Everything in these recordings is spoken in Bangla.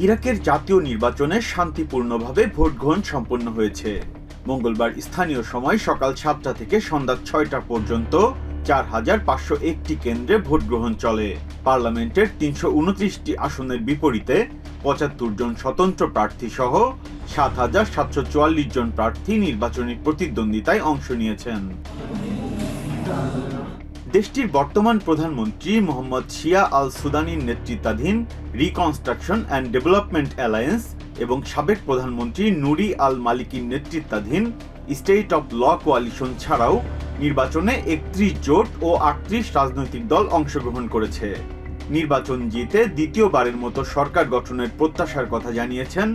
ইরাকের জাতীয় নির্বাচনে শান্তিপূর্ণভাবে ভোট গ্রহণ সম্পন্ন হয়েছে। মঙ্গলবার স্থানীয় সময় সকাল সাতটা থেকে সন্ধ্যা ছয়টা পর্যন্ত চার হাজার পাঁচশো একটি কেন্দ্রে ভোট গ্রহণ চলে। পার্লামেন্টের তিনশো উনত্রিশটি আসনের বিপরীতে পঁচাত্তর জন স্বতন্ত্র প্রার্থী সহ সাত হাজার সাতশো চুয়াল্লিশ জন প্রার্থী নির্বাচনী প্রতিদ্বন্দ্বিতায় অংশ নিয়েছেন। দেশটির বর্তমান প্রধানমন্ত্রী মোহাম্মদ শিয়া আল সুদানির নেতৃত্বাধীন রিকনস্ট্রাকশন অ্যান্ড ডেভেলপমেন্ট অ্যালায়েন্স এবং সাবেক প্রধানমন্ত্রী নুরি আল মালিকির নেতৃত্বাধীন স্টেট অব ল কোয়ালিশন ছাড়াও নির্বাচনে একত্রিশ জোট ও আটত্রিশ রাজনৈতিক দল অংশগ্রহণ করেছে। নির্বাচন জিতে দ্বিতীয়বারের মতো সরকার গঠনের প্রত্যাশার কথা জানিয়েছেন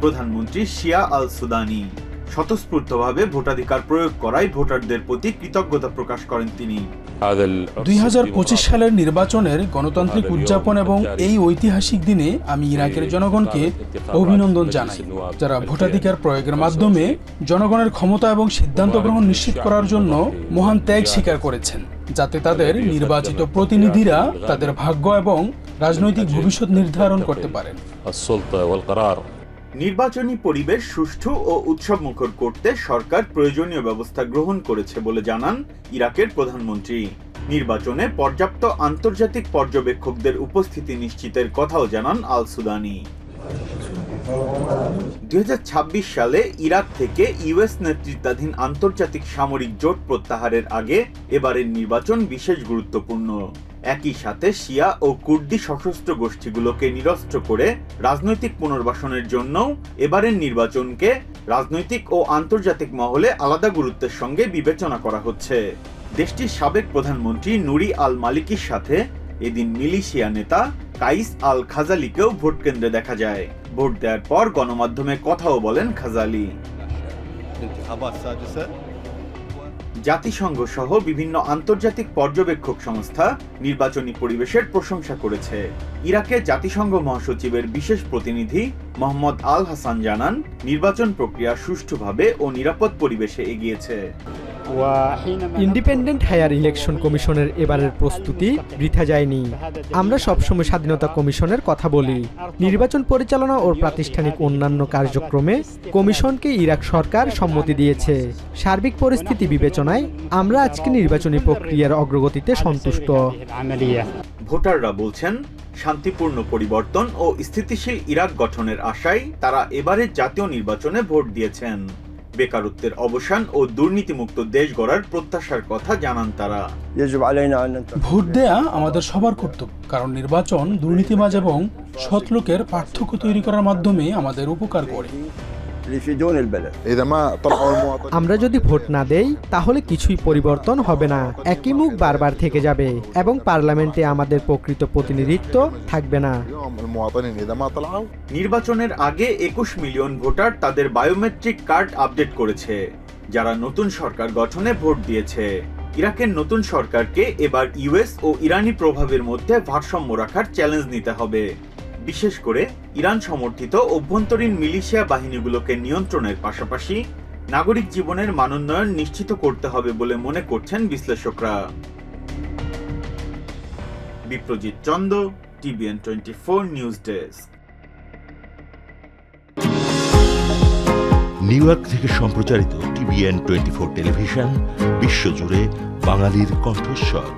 প্রধানমন্ত্রী শিয়া আল সুদানি স্বতঃস্ফূর্তভাবে ভোটাধিকার প্রয়োগ করায় ভোটারদের প্রতি কৃতজ্ঞতা প্রকাশ করেন তিনি। দুই সালের নির্বাচনের গণতান্ত্রিক উদযাপন এবং এই ঐতিহাসিক দিনে আমি ইরাকের জনগণকে অভিনন্দন জানাই। যারা ভোটাধিকার প্রয়োগের মাধ্যমে জনগণের ক্ষমতা এবং সিদ্ধান্ত গ্রহণ নিশ্চিত করার জন্য মহান ত্যাগ স্বীকার করেছেন যাতে তাদের নির্বাচিত প্রতিনিধিরা তাদের ভাগ্য এবং রাজনৈতিক ভবিষ্যৎ নির্ধারণ করতে পারেন। নির্বাচনী পরিবেশ সুষ্ঠু ও উৎসবমুখর করতে সরকার প্রয়োজনীয় ব্যবস্থা গ্রহণ করেছে বলে জানান ইরাকের প্রধানমন্ত্রী। নির্বাচনে পর্যাপ্ত আন্তর্জাতিক পর্যবেক্ষকদের উপস্থিতি নিশ্চিতের কথাও জানান আল সুদানি দুই হাজার ছাব্বিশ সালে ইরাক থেকে ইউএস নেতৃত্বাধীন আন্তর্জাতিক সামরিক জোট প্রত্যাহারের আগে এবারের নির্বাচন বিশেষ গুরুত্বপূর্ণ। একই সাথে শিয়া ও কুর্দি সশস্ত্র গোষ্ঠীগুলোকে নিরস্ত্র করে রাজনৈতিক পুনর্বাসনের জন্য এবারের নির্বাচনকে রাজনৈতিক ও আন্তর্জাতিক মহলে আলাদা গুরুত্বের সঙ্গে বিবেচনা করা হচ্ছে। দেশটির সাবেক প্রধানমন্ত্রী নুরি আল মালিকির সাথে এদিন মিলিশিয়া নেতা কাইস আল খাজালিকেও ভোট কেন্দ্রে দেখা যায়। ভোট দেওয়ার পর গণমাধ্যমে কথাও বলেন খাজালি। জাতিসংঘ সহ বিভিন্ন আন্তর্জাতিক পর্যবেক্ষক সংস্থা নির্বাচনী পরিবেশের প্রশংসা করেছে। ইরাকে জাতিসংঘ মহাসচিবের বিশেষ প্রতিনিধি মোহাম্মদ আল হাসান জানান নির্বাচন প্রক্রিয়া সুষ্ঠুভাবে ও নিরাপদ পরিবেশে এগিয়েছে। ইন্ডিপেন্ডেন্ট হায়ার ইলেকশন কমিশনের এবারের প্রস্তুতি বৃথা যায়নি। আমরা সবসময় স্বাধীনতা কমিশনের কথা বলি। নির্বাচন পরিচালনা ও প্রাতিষ্ঠানিক অন্যান্য কার্যক্রমে কমিশনকে ইরাক সরকার সম্মতি দিয়েছে। সার্বিক পরিস্থিতি বিবেচনায় আমরা আজকে নির্বাচনী প্রক্রিয়ার অগ্রগতিতে সন্তুষ্ট। ভোটাররা বলছেন শান্তিপূর্ণ পরিবর্তন ও স্থিতিশীল ইরাক গঠনের আশায় তারা এবারের জাতীয় নির্বাচনে ভোট দিয়েছেন। বেকারত্বের অবসান ও দুর্নীতিমুক্ত দেশ গড়ার প্রত্যাশার কথা জানান তারা। ভোট দেয়া আমাদের সবার কর্তব্য কারণ নির্বাচন দুর্নীতিবাজ এবং সৎ লোকের পার্থক্য তৈরি করার মাধ্যমে আমাদের উপকার করে। আমরা যদি ভোট না দেই তাহলে কিছুই পরিবর্তন হবে না। একই মুখ বারবার থেকে যাবে এবং পার্লামেন্টে আমাদের প্রকৃত প্রতিনিধিত্ব থাকবে না। নির্বাচনের আগে একুশ মিলিয়ন ভোটার তাদের বায়োমেট্রিক কার্ড আপডেট করেছে। যারা নতুন সরকার গঠনে ভোট দিয়েছে ইরাকের নতুন সরকারকে এবার ইউএস ও ইরানি প্রভাবের মধ্যে ভারসাম্য রাখার চ্যালেঞ্জ নিতে হবে। বিশেষ করে ইরান সমর্থিত অভ্যন্তরীণ মিলিশিয়া বাহিনীগুলোকে নিয়ন্ত্রণের পাশাপাশি নাগরিক জীবনের মানোন্নয়ন নিশ্চিত করতে হবে বলে মনে করছেন বিশ্লেষকরা। Biprajit Chanda, TVN twenty four news desk. New York থেকে সম্প্রচারিত টিভিএন টোয়েন্টি ফোর টেলিভিশন, বিশ্বজুড়ে বাঙালির কণ্ঠস্বর।